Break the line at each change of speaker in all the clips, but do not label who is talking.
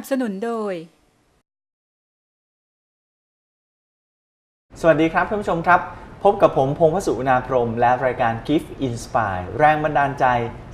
สนับสนุนโดย
สวัสดีครับท่านผู้ชมครับ พบกับผมพงพสุนาพรหมและรายการ Gift Inspire แรงบันดาลใจ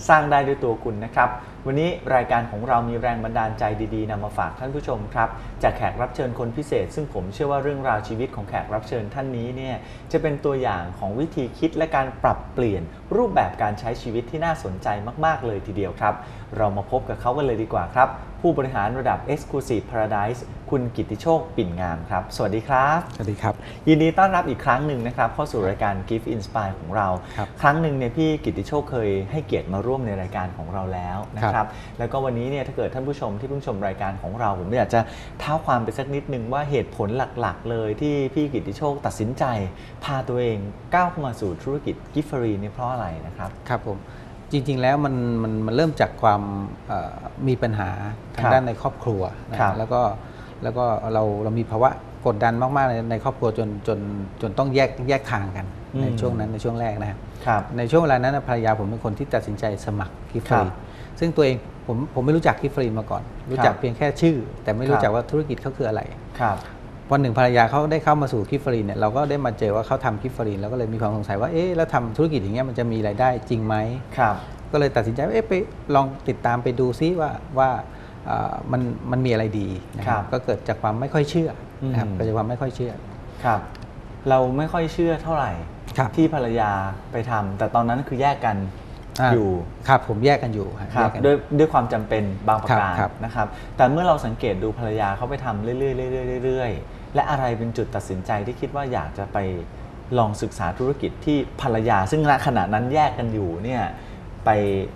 สร้างได้ด้วยตัวคุณนะครับ วันนี้รายการของเรามีแรงบันดาลใจดีๆนำมาฝากท่านผู้ชมครับจากแขกรับเชิญคนพิเศษ ซึ่งผมเชื่อว่าเรื่องราวชีวิตของแขกรับเชิญท่านนี้เนี่ยจะเป็นตัวอย่างของวิธีคิดและการปรับเปลี่ยนรูปแบบการใช้ชีวิตที่น่าสนใจมากๆ เลยทีเดียวครับ เรามาพบกับเขากันเลยดีกว่าครับ ผู้บริหารระดับ Exclusive Paradise คุณกิตติโชคปิ่นงามครับ สวัสดีครับ
สวัสดีครับ
ยินดีต้อนรับอีกครั้งหนึ่งนะครับเข้าสู่รายการ Gift Inspire ของเรา
ครับ
ครั้งหนึ่งเนี่ยพี่กิตติโชคเคยให้เกียรติมาร่วมในรายการของเราแล้วนะค
ครั
รับ
บ
แล้วก็วันนี้เนี่ยถ้าเกิดท่านผู้ชมที่เพิ่งชมรายการของเราผมอยากจะเท้าความไปสักนิดนึงว่าเหตุผลหลักๆ เลยที่พี่กิตติโชคตัดสินใจ พาตัวเองก้าวเข้ามาสู่ธุรกิจกิฟฟรีนี่เพราะอะไรนะครับ
ครับผมจริง ๆ แล้วมันมันมันเริ่มจากความเอ่อมีปัญหาทา
ครั
ง
บ
ด้านในครอบครัวนะครับแล้วก็แล้วก็เราเรามีภาวะกดดันมาก ๆ ในในครอบครัวจนจนจนต้องแยกแยกทางกัน
อืม
ในช่วงนั้นในช่วงแรกนะครับ
ครับ
ในช่วงเวลานั้นนะภรรยาผมเป็นคนที่ตัดสินใจสมัครกิฟฟ
ครั
รี
บ
ซึ่งตัวเองผมผมไม่รู้จักกิฟฟรีมาก่อน รู้จัก
ครับ
เพียงแค่ชื่อ แต่ไม่
ค
รู้
รับ
จักว่าธุรกิจเขาคืออะไร
ครับ
วันหนึ่งภรรยาเขาได้เข้ามาสู่กิฟฟรีเนี่ยเราก็ได้มาเจอว่าเขาทำกิฟฟรีแล้วก็เลยมีความสงสัยว่าเอ๊ะแล้วทำธุรกิจอย่างเงี้ยมันจะมีรายได้จริงไหม
ครับ
ก็เลยตัดสินใจว่าเอ๊ะไปลองติดตามไปดูซิว่าว่าเอ่อมันมันมีอะไรดีนะค
ครั
รั
บบ
ก็เกิดจากความไม่ค่อยเชื่อนะครับ
อืม
เกิดจากความไม่ค่อยเชื่อ
ครับ เราไม่ค่อยเชื่อเท่าไหร่
ครับ
ที่ภรรยาไปทำแต่ตอนนั้นคือแยกกัน
อ่า
อยู่
ครับผมแยกกันอยู่ฮะ
ครั
แย
บ
กกัน
ด้วยด้วยความจำเป็นบางประการ
ครับ
นะครับแต่เมื่อเราสังเกตดูภรรยาเขาไปทำเรื่อยๆเรื่อยๆเรื่อยๆและอะไรเป็นจุดตัดสินใจที่คิดว่าอยากจะไปลองศึกษาธุรกิจที่ภรรยา ซึ่งณขณะนั้นแยกกันอยู่เนี่ยไป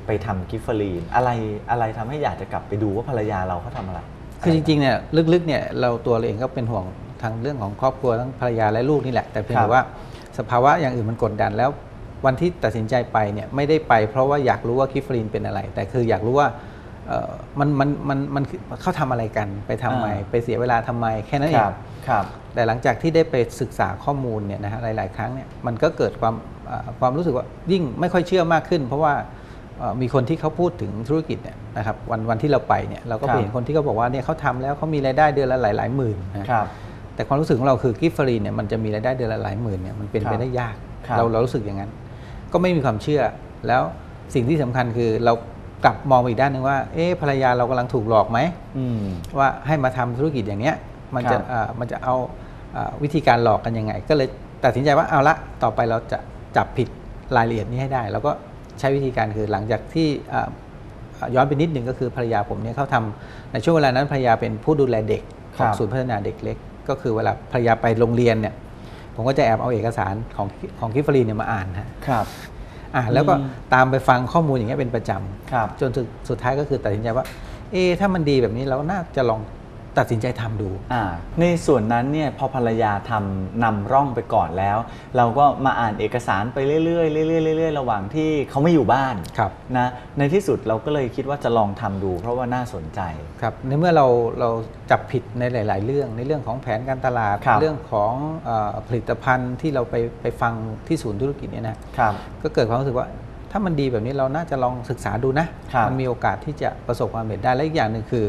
ไปทำกิฟเฟอรีนอะไรอะไรทำให้อยากจะกลับไปดูว่าภรรยาเราเขาทำอะไร
คือจริงๆเนี่ยลึกๆเนี่ยเราตัวเราเองก็เป็นห่วงทางเรื่องของครอบครัวทั้งภรรยาและลูกนี่แหละ แต่เพียง
ครับ
แต่ว่าสภาวะอย่างอื่นมันกดดันแล้ว วันที่ตัดสินใจไปเนี่ยไม่ได้ไปเพราะว่าอยากรู้ว่ากิฟฟรีนเป็นอะไร แต่คืออยากรู้ว่าเอ่อมันมันมันมันเขาทำอะไรกันไปทำไม
อ่า
ไปเสียเวลาทำไมแค่นั้นเอ
ค
ง
รับครับ
แต่หลังจากที่ได้ไปศึกษาข้อมูลเนี่ยนะฮะหลาย ๆ ครั้งเนี่ยมันก็เกิดความเอ่อความรู้สึกว่ายิ่งไม่ค่อยเชื่อมากขึ้น เพราะว่าเอ่อมีคนที่เขาพูดถึงธุรกิจเนี่ยนะครับวันวันที่เราไปเนี่ยเราก็
ครั
ไป
บ
เห็นคนที่เขาบอกว่าเนี่ยเขาทำแล้วเขามีรายได้เดือนละหลายๆหมื่นนะครับแต่ความรู้สึกของเราคือกิฟฟรีเนี่ยมันจะมีรายได้เดือนละหลายหมื่นเนี่ยมันเป็น
ครั
ไป
บ
ได้ยาก
ครับ
เราเรารู้สึกอย่างนั้น ก็ไม่มีความเชื่อ แล้วสิ่งที่สำคัญคือเรากลับมองไปอีกด้านหนึ่งว่า เอ๊ะภรรยาเรากำลังถูกหลอกไหม
อืม
ว่าให้มาทำธุรกิจอย่างเนี้ย มันจะ
ครับ
เอ่อมันจะเอาเอ่อวิธีการหลอกกันยังไง ก็เลยตัดสินใจว่าเอาละต่อไปเราจะจับผิดรายละเอียดนี้ให้ได้ แล้วก็ใช้วิธีการคือหลังจากที่เอ่อเอ่อย้อนไปนิดหนึ่งก็คือภรรยาผมเนี่ยเขาทำในช่วงเวลานั้นภรรยาเป็นผู้ดูแลเด็กข
ครั
อง
บ
ศูนย์พัฒนาเด็กเล็ก ก็คือเวลาภรรยาไปโรงเรียนเนี่ย ผมก็จะแอบเอาเอกสารของของคิฟฟรีเนี่ยมาอ่านฮะ
ครับ
อ่าแล้วก็
อืม
ตามไปฟังข้อมูลอย่างเงี้ยเป็นประจำ
ครับ
จนสุดสุดท้ายก็คือตัดสินใจว่า เอ๊ะถ้ามันดีแบบนี้เราน่าจะลอง ตัดสินใจทำดู
อ่าในส่วนนั้นเนี่ยพอภรรยาทำนำร่องไปก่อนแล้ว เราก็มาอ่านเอกสารไปเรื่อยๆเรื่อยๆเรื่อยๆระหว่างที่เขาไม่อยู่บ้าน
ครับ
นะในที่สุดเราก็เลยคิดว่าจะลองทำดู เพราะว่าน่าสนใจ
ครับในเมื่อเราเราจับผิดในหลาย ๆ เรื่องในเรื่องของแผนการตลาด
ครับ
เรื่องของเออผลิตภัณฑ์ที่เราไปไปฟังที่ศูนย์ธุรกิจเนี่ยนะ
ครับ
ก็เกิดความรู้สึกว่าถ้ามันดีแบบนี้เราน่าจะลองศึกษาดูนะ
ครับ
มันมีโอกาสที่จะประสบความสำเร็จได้และอีกอย่างหนึ่งคือ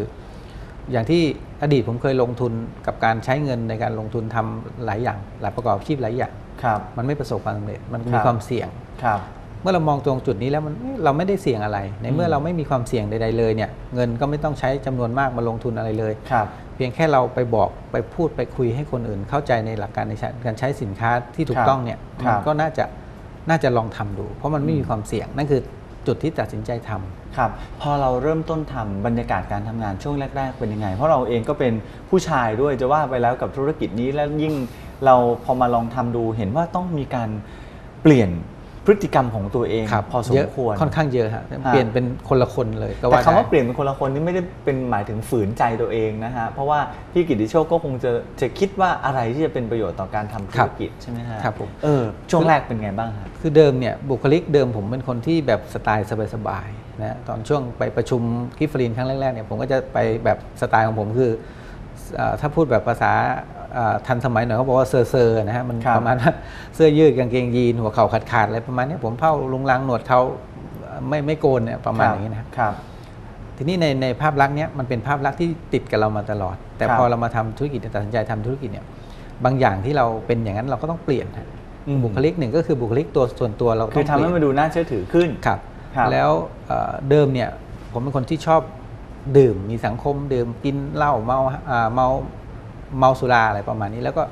อย่างที่อดีตผมเคยลงทุนกับการใช้เงินในการลงทุนทำหลายอย่าง หลายประกอบอาชีพหลายอย่าง
ครับ
มันไม่ประสบความสำเร็จมัน
ครั
มี
บ
ความเสี่ยง
ครับ
เมื่อเรามองตรงจุดนี้แล้วมันเอ๊ะเราไม่ได้เสี่ยงอะไร ในเมื่อ
ม
เราไม่มีความเสี่ยงใดๆเลยเนี่ยเงินก็ไม่ต้องใช้จำนวนมากมาลงทุนอะไรเลย
ครับ
เพียงแค่เราไปบอกไปพูดไปคุยให้คนอื่น เข้าใจในหลักการในการใช้สินค้าที่ถู
ครั
ก
บ
ต้องเนี่ย
ครั
มัน
บ
ก็น่าจะน่าจะลองทำดู เพราะมันไม่มีความเสี่ยงนั่นคือ จุดที่ตัดสินใจทำ
ครับ พอเราเริ่มต้นทำบรรยากาศการทำงานช่วงแรก ๆ เป็นยังไง เพราะเราเองก็เป็นผู้ชายด้วยจะว่าไปแล้วกับธุรกิจนี้แล้วยิ่งเราพอมาลองทำดูเห็นว่าต้องมีการเปลี่ยน พฤติกรรมของตัวเอง
ครับ
พอสม
เยอะ
ควร
ค่อนข้างเยอะฮะเปลี่ยนเป็นคนละคนเลยก็
แต่
ว่า
คำว่า
ได้
เปลี่ยนเป็นคนละคนนี่ไม่ได้เป็นหมายถึงฝืนใจตัวเองนะฮะเพราะว่าพี่กิติโชคก็คงจะจะคิดว่าอะไรที่จะเป็นประโยชน์ต่อการทำธุ
ครั
ร
บ
กิจใช่ไหมฮะ
ครับผม
เออช่วงแรกเป็นไงบ้างฮะ
คือเดิมเนี่ยบุคลิกเดิมผมเป็นคนที่แบบสไตล์สบายๆนะตอนช่วงไปประชุมกิฟฟรีนครั้งแรกๆเนี่ยผมก็จะไปแบบสไตล์ของผมคือเอ่อ ถ้าพูดแบบภาษาเอ่อทันสมัยหน่อยเขาบอกว่าเซอร์เซอร์นะฮะมัน
ครับ
ประมาณว่าเสื้อยืดกางเกงยีนหัวเข่าขาดขาดๆอะไรประมาณเนี้ยผมเผ้าลุงลังหนวดเขาไม่ไม่โกนเนี่ยประมาณอย่างนี้นะครับ
ครับ
ททีนี้ในในภาพลักษณ์เนี้ยมันเป็นภาพลักษณ์ที่ติดกับเรามาตลอด แต่
ครับ
พอเรามาทำธุรกิจตัดสินใจทำธุรกิจเนี่ยบางอย่างที่เราเป็นอย่างนั้นเราก็ต้องเปลี่ยนฮะ
อืม
บุคลิกหนึ่งก็คือบุคลิกตัวส่วนตัวเรา
คือ
ต้
ทำ
องเป
ให้
ลี่ยน
มันดูน่าเชื่อถือขึ้น
ครับ
ครับ
แล้วเอ่อเดิมเนี่ยผมเป็นคนที่ชอบ ดื่มมีสังคมดื่มกินเหล้าเมาอ่าเมาเมาสุราอะไรประมาณนี้ แล้วก็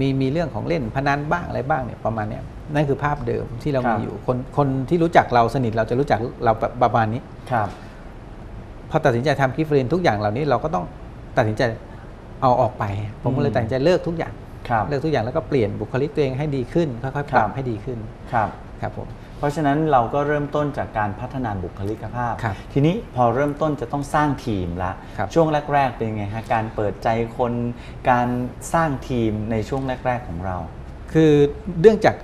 มีมีเรื่องของเล่นพนันบ้างอะไรบ้างเนี่ยประมาณเนี้ยนั่นคือภาพเดิมที่เรา
ครับ
มีอยู่คนคนที่รู้จักเราสนิทเราจะรู้จักเราประประมาณนี้
ครับ
พอตัดสินใจทำกิฟต์ฟรีนทุกอย่างเหล่านี้เราก็ต้องตัดสินใจเอาออกไป ผมก็เลยตัดสินใจเลิกทุกอย่าง
ครับ
เลิกทุกอย่างแล้วก็เปลี่ยนบุคลิกตัวเองให้ดีขึ้นค่อยๆปรับ
ครับ
ให้ดีขึ้น
ครับ
ครับผม
เพราะฉะนั้นเราก็เริ่มต้นจากการพัฒนาบุคลิกภาพ
ครับ
ทีนี้พอเริ่มต้นจะต้องสร้างทีมละ
ครับ
ช่วงแรก ๆ เป็นยังไงฮะการเปิดใจคนการสร้างทีมในช่วงแรก ๆ ของเรา
คือเนื่องจาก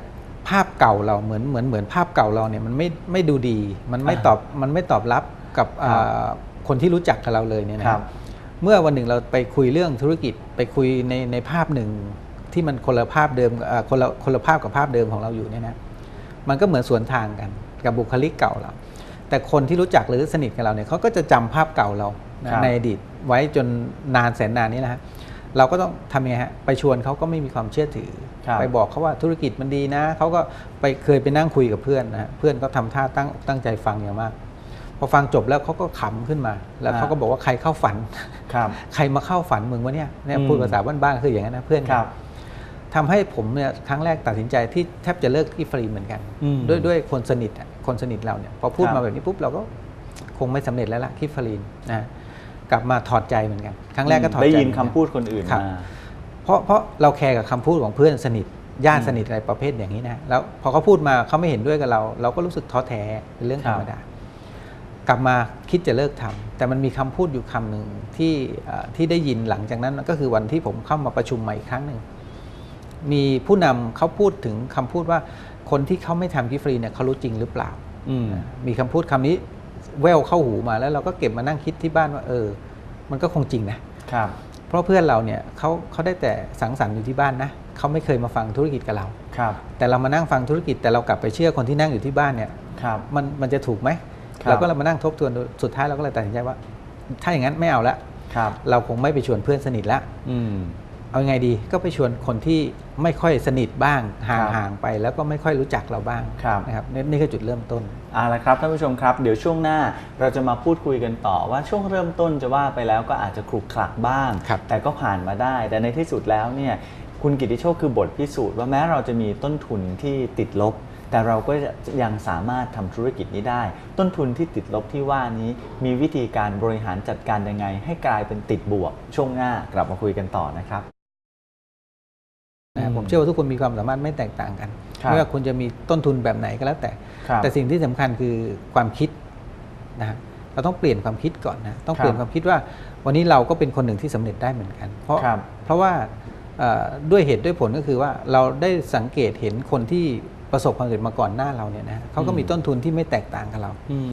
ภาพเก่าเราเหมือนเหมือนเหมือนภาพเก่าเราเนี่ยมันไม่ไม่ดูดี มันไม่
อ่า
ตอบมันไม่ตอบรับกับ
ครับ
อ่าคนที่รู้จักกับเราเลยเนี่ยนะครับเมื่อวันหนึ่งเราไปคุยเรื่องธุรกิจไปคุยในในภาพหนึ่งที่มันคนละภาพเดิมอ่าคนละคนละภาพกับภาพเดิมของเราอยู่เนี่ยนะ มันก็เหมือนสวนทางกัน กับบุคลิกเก่าเรา แต่คนที่รู้จักหรือสนิทกับเราเนี่ยเขาก็จะจำภาพเก่าเรานะครับในอดีตไว้จนนานแสนนานนี้นะฮะเราก็ต้องทำยังไงฮะไปชวนเขาก็ไม่มีความเชื่อถือ
ครับ
ไปบอกเขาว่าธุรกิจมันดีนะเขาก็ไปเคยไปนั่งคุยกับเพื่อนนะฮะเพื่อนก็ทำท่าตั้งตั้งใจฟังอย่างมาก พอฟังจบแล้วเขาก็ขำขึ้นมา แล้วเขาก็บอกว่าใครเข้าฝัน
ครับ
ใครมาเข้าฝันมึงวะเนี่ยเนี่ย
อืม
พูดภาษาบ้านๆคืออย่างนั้นนะเพื่อน
ครับ
ทำให้ผมเนี่ยครั้งแรกตัดสินใจที่แทบจะเลิกที่ฟรีเหมือนกัน
อืม
ด้วยด้วยคนสนิทอะคนสนิทเราเนี่ยพอพูด
ครับ
มาแบบนี้ปุ๊บเราก็คงไม่สำเร็จแล้วล่ะคิดฟรีนนะกลับมาถอดใจเหมือนกัน ครั้งแรกก็ถอดใจ
ได้ยิน
เหมือ
คำ
กั
พูดคนอื่น
ครับ
มา
เพราะเพราะเราแคร์กับคำพูดของเพื่อนสนิทญาติ
อืม
สนิทอะไรประเภทอย่างนี้นะแล้วพอเขาพูดมาเขาไม่เห็นด้วยกับเรา เราก็รู้สึกท้อแท้เป็นเรื่องธรรมดากลับมาคิดจะเลิกทำแต่มันมีคำพูดอยู่คำหนึ่งที่เอ่อที่ได้ยินหลังจากนั้นก็คือวันที่ผมเข้ามาประชุมใหม่อีกครั้งหนึ่ง มีผู้นำเขาพูดถึงคำพูดว่าคนที่เขาไม่ทำกิฟต์ฟรีเนี่ยเขารู้จริงหรือเปล่า
อืม
มีคำพูดคำนี้แววเข้าหูมาแล้วเราก็เก็บมานั่งคิดที่บ้านว่า เออ มันก็คงจริงนะ
ครับ
เพราะเพื่อนเราเนี่ยเขาเขาได้แต่สังสรรค์อยู่ที่บ้านนะเขาไม่เคยมาฟังธุรกิจกับเรา
ครับ
แต่เรามานั่งฟังธุรกิจแต่เรากลับไปเชื่อคนที่นั่งอยู่ที่บ้านเนี่ย
ครับ
มันมันจะถูกไหม
ครับ
เราก็เลยมานั่งทบทวนดูสุดท้ายเราก็เลยตัดสินใจว่า ถ้าอย่างนั้นไม่เอาละ
ครับ
เราคงไม่ไปชวนเพื่อนสนิทละ
อืม
เอายังไงดีก็ไปชวนคนที่ไม่ค่อยสนิทบ้างห่าง
ครับ
ห่างไป แล้วก็ไม่ค่อยรู้จักเราบ้าง
ครับ
นะครับนี่นี่คือจุดเริ่มต้น
เอาละครับท่านผู้ชมครับ เดี๋ยวช่วงหน้าเราจะมาพูดคุยกันต่อว่าช่วงเริ่มต้นจะว่าไปแล้วก็อาจจะขรุกขลักบ้าง
ครับ
แต่ก็ผ่านมาได้ แต่ในที่สุดแล้วเนี่ยคุณกิติโชคคือบทพิสูจน์ว่าแม้เราจะมีต้นทุนที่ติดลบ แต่เราก็ยังสามารถทำธุรกิจนี้ได้ ต้นทุนที่ติดลบที่ว่านี้มีวิธีการบริหารจัดการยังไง ให้กลายเป็นติดบวก ช่วงหน้ากลับมาคุยกันต่อนะครับ
นะครับ
อืม
ผมเชื่อว่าทุกคนมีความสามารถไม่แตกต่างกัน
ครับ
ไม่ว่าคุณจะมีต้นทุนแบบไหนก็แล้วแต่
ครับ
แต่สิ่งที่สำคัญคือความคิดนะฮะเราต้องเปลี่ยนความคิดก่อนนะต้องเปลี่ยน
ครับ
ความคิดว่า วันนี้เราก็เป็นคนหนึ่งที่สำเร็จได้เหมือนกัน เพราะ
ครับ
เพราะว่าเอ่อด้วยเหตุด้วยผลก็คือว่าเราได้สังเกตเห็นคนที่ประสบความสำเร็จมาก่อนหน้าเราเนี่ยนะฮะเขาก็มีต้นทุนที่ไม่แตกต่างกับเรา
อืม